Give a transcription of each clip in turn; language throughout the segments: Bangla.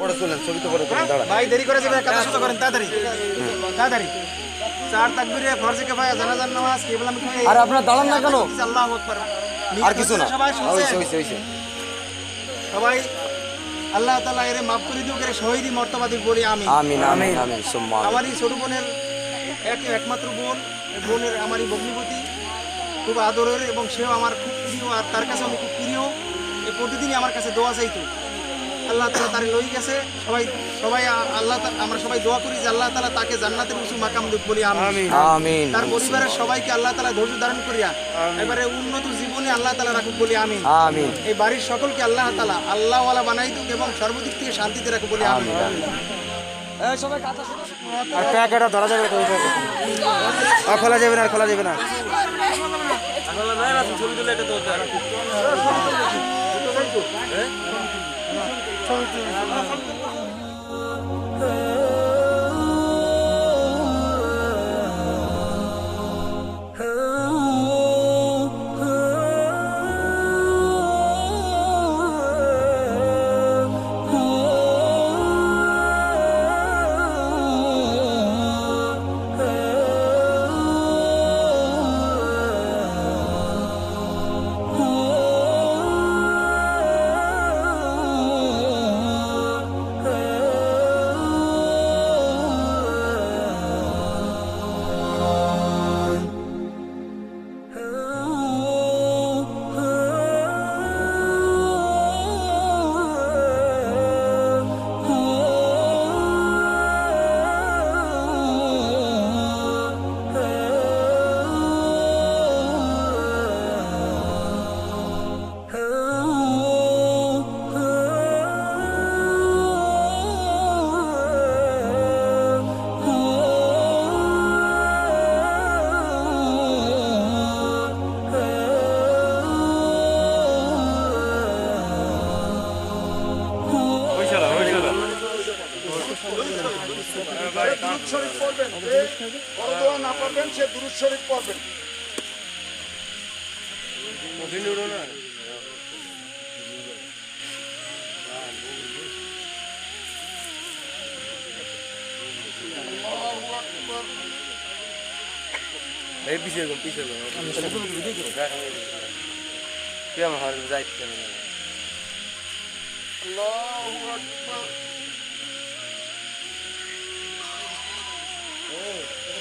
পরে চলেন ছবি তো দাঁড়া ভাই দেরি করে যাবে কাজ শুরু করেন তাড়াতাড়ি। তাড়াতাড়ি। চার তাকবীরে ফরজে কিফায়া জানাজার নামাজ কিবলা মুখী আর আপনারা দাঁড়ান না কেন? আল্লাহু আকবার। আর কিছু না। সবাই হইছে হইছে হইছে। সবাই আল্লাহ তাআলা এর মাফ করে দিও এর শহীদি মর্তবা দিক বলি আমি আমিন আমিন আমিন। সুম্মা আমিন। আমার এই ছোট বোনের এক একমাত্র বোন বোনের আমার এই ভগ্নিপতি। খুব আদরের এবং সেও আমার খুব প্রিয় আর তার কাছে আমি খুব প্রিয়। এ প্রতিদিনই আমার কাছে দোয়া চাইতো। আল্লাহ তালা তার লই গেছে। সবাই সবাই আল্লাহ তা- আমরা সবাই দোয়া করি যে আল্লাহ তালা তাকে জান্নাতের উঁচু মাকাম দিক বলি আমিন। তার পরিবারের সবাইকে আল্লাহ তালা ধৈর্য ধারণ করিয়া এবারে উন্নত জীবনে আল্লাহ তালা রাখুক বলি আমি আমিন। এই বাড়ির সকলকে আল্লাহ তালা আল্লাহওয়ালা বানাই দিক এবং সর্বদিক থেকে শান্তিতে রাখুক বলি আমি আর প্যাকেটটা ধরা যাবে তো আর খোলা যাবে না আর খোলা যাবে না। 唱歌 বড় না পারবেন সে দুরুদ শরীফ পড়বেন। এই পিছিয়ে গেল পিছিয়ে আমার হার যাইতে আল্লাহু আকবার।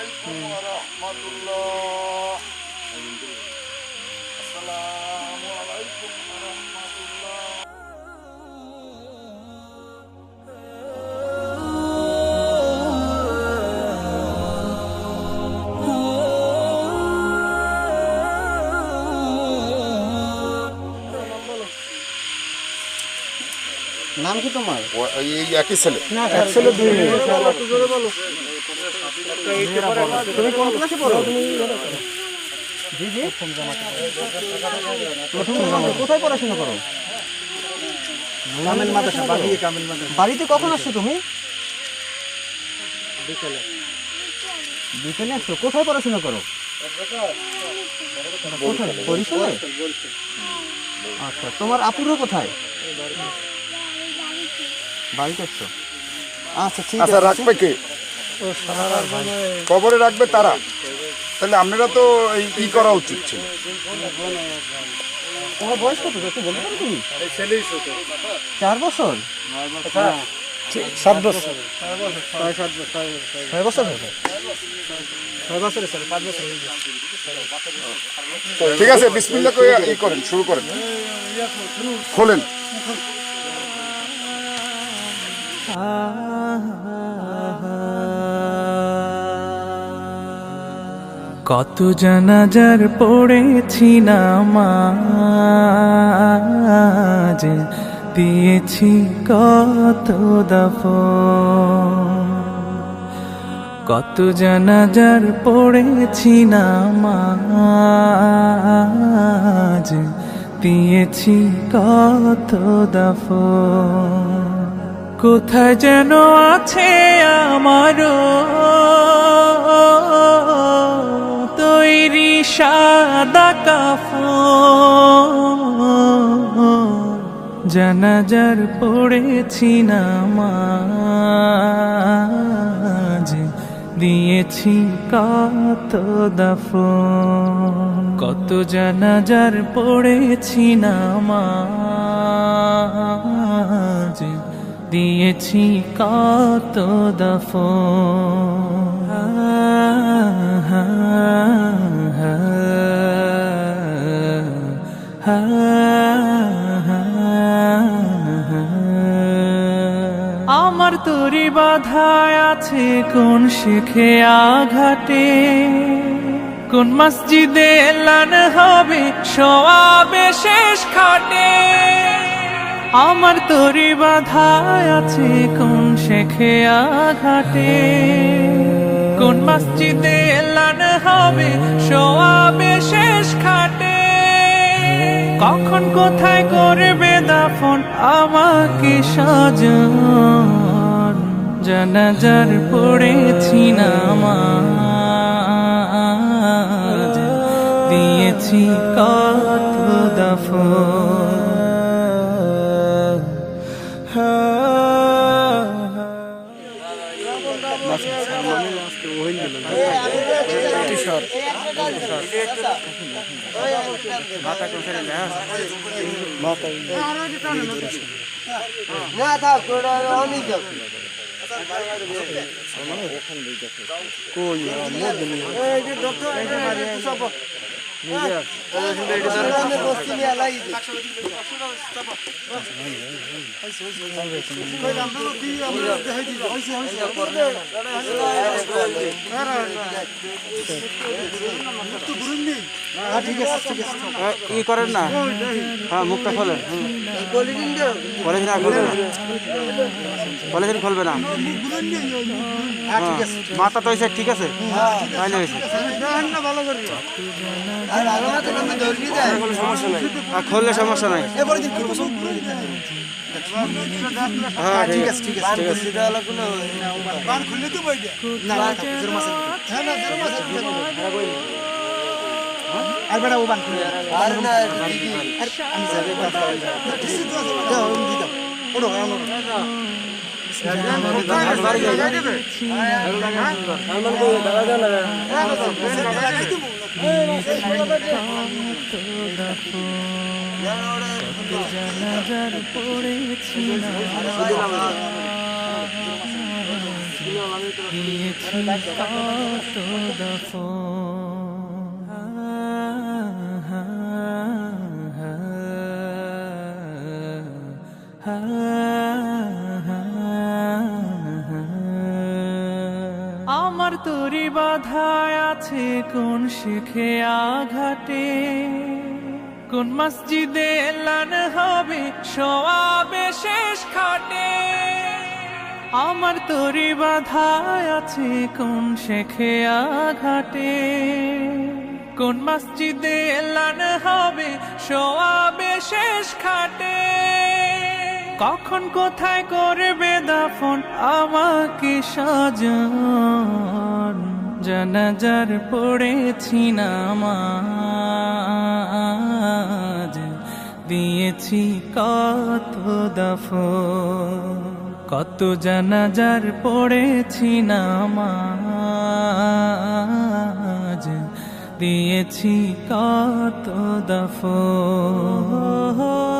আলাইকুম ওয়া রাহমাতুল্লাহ আসসালামু আলাইকুম ওয়া রাহমাতুল্লাহ নাম কি তোমার এই একই ছেলে তুমি কোন ক্লাসে পড়ো জি জি জামাতে। কোথায় পড়াশোনা করো কামিল মাদ্রাসা কামিল মাদ্রাসা বাড়িতে কখন আসছো তুমি? বিকেলে বিকেলে আসছো? কোথায় পড়াশোনা করো? কোথায়? বরিশালে? আচ্ছা তোমার আপুরা কোথায়? বাড়িতে আসছো? আচ্ছা ঠিক আচ্ছা আছে রাখবে কে? কবরে রাখবে তারা। তাহলে আপনারা তো এই ই করা উচিত ছিল। তোমার বয়স কত? একটু বলতে পারো তুমি? চার বছর? সাত বছর। ছয় বছর হয়েছে ছয় বছর স্যার পাঁচ বছর হয়ে ঠিক আছে বিসমিল্লা করে ই করেন শুরু করেন। খোলেন। কত জানাজার পড়েছি নামাজ দিয়েছি কত দফ কত জানাজার পড়েছি নামাজ দিয়েছি কত দফ কোথায় যেন আছে আমারও সাদা কাফন জানাজার পড়েছি না নামাজ দিয়েছি কত দফন কত জানাজার পড়েছি নামাজ দিয়েছি কত দফন তরি বাধায় আছে কোন শিখে আঘাটে কোন মসজিদে এলান হবে সওয়াবে শেষ খাটে? আমার তরি বাধায় আছে কোন শেখে আঘাটে কোন মসজিদে এলান হবে সওয়াবে শেষ খাটে? কখন কোথায় করবে দাফন আমাকে সাজন জানাজার পড়েছি নামাজ দিয়েছি কত মাথা কোন ছেড়ে যায় হ্যাঁ, ই করেন না? হ্যাঁ মুখটা খোলেন। পলিথিন আর খুলবে না? পলিথিন খুলবে না? হ্যাঁ, মাথা তো হয়েছে ঠিক আছে? তাইলে হয়েছে আর খুললে সমস্যা নাই। হ্যাঁ ঠিক আছে ঠিক আছে ঠিক আছে। আর বেটা ও বান খুলে আর না আমি যাবে দাও আমি দিতাম। ওড়ো ওড়ো জানাজার পড়েছি দিয়েছি কত আমার তরি বাধায় আছে কোন শিখে আঘাটে কোন মসজিদে এলান হবে সওয়াবে শেষ খাটে? আমার তরি বাধায় আছে কোন শেখে আঘাটে কোন মসজিদে এলান হবে সওয়াবে শেষ খাটে? কখন কোথায় করবে দাফন? আমাকে সাজন। জানাজার পড়েছি নামাজ। দিয়েছি কত দফন। কত জানাজার পড়েছি নামাজ। দিয়েছি কত দফন।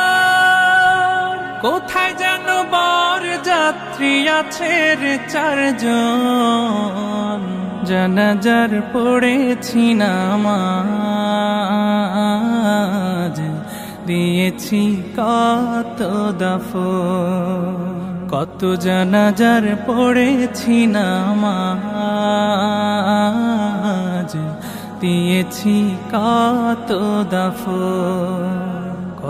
কোথায় যেন বর যাত্রী আছে রে চারজন? জানাজার পড়েছি নামাজ। দিয়েছি কত দফ কত জানাজার পড়েছি নামাজ। দিয়েছি কত দফ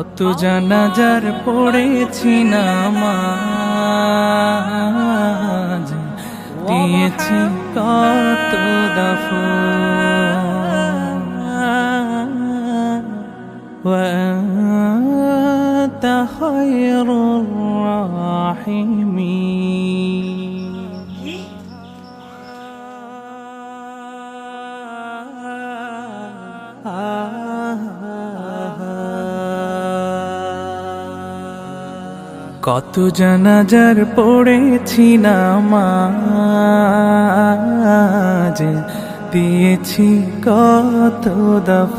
কত জানাজার পড়েছি নামাজ দিয়েছি কত দফ وأنت خير الراحمين কত জানাজার পড়েছি নামাজ দিয়েছি কত দফ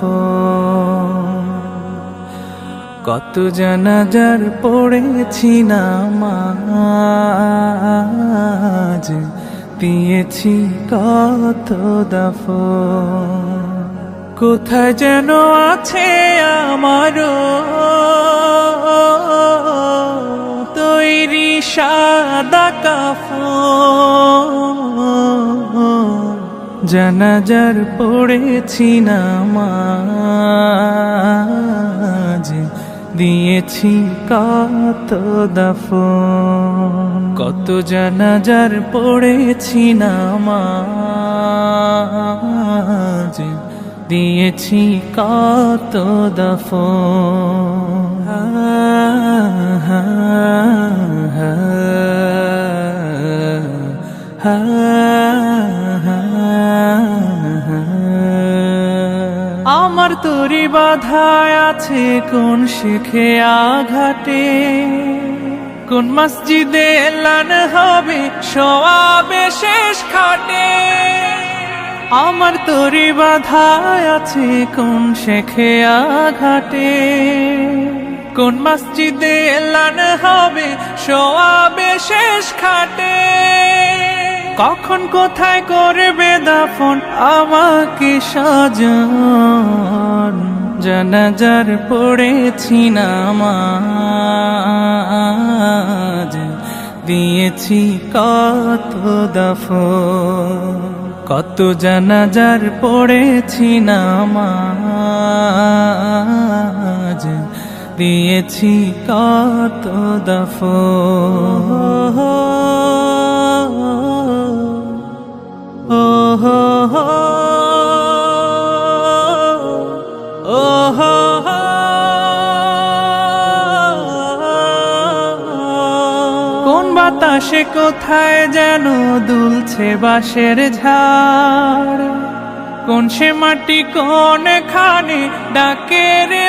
কত জানাজার পড়েছি নামাজ দিয়েছি কত দফ কোথায় যেন আছে আমারও তৈরি সাদা কাফন। জানাজার পড়েছি নামাজ, দিয়েছি কত দফন। কত জানাজার পড়েছি নামাজ, দিয়েছি কত দফন। আমার তরি বাধায় আছে কোন শেখে আঘাটে কোন মসজিদে এলান হবে সোয়াবে শেষ খাটে? আমার তরি বাধায় আছে কোন শেখে আঘাটে কোন মসজিদে এলান হবে? সোয়াবে শেষ খাটে। কখন কোথায় করবে দাফন? আমাকে সাজন। জানাজার পড়েছি নামাজ। দিয়েছি কত দফ কত জানাজার পড়েছি নামাজ। দিয়েছি কত দফ। কোন বাতাসে কোথায় যেন দুলছে বাঁশের ঝাড়? কোন সে মাটি কোন খানে ডাকে রে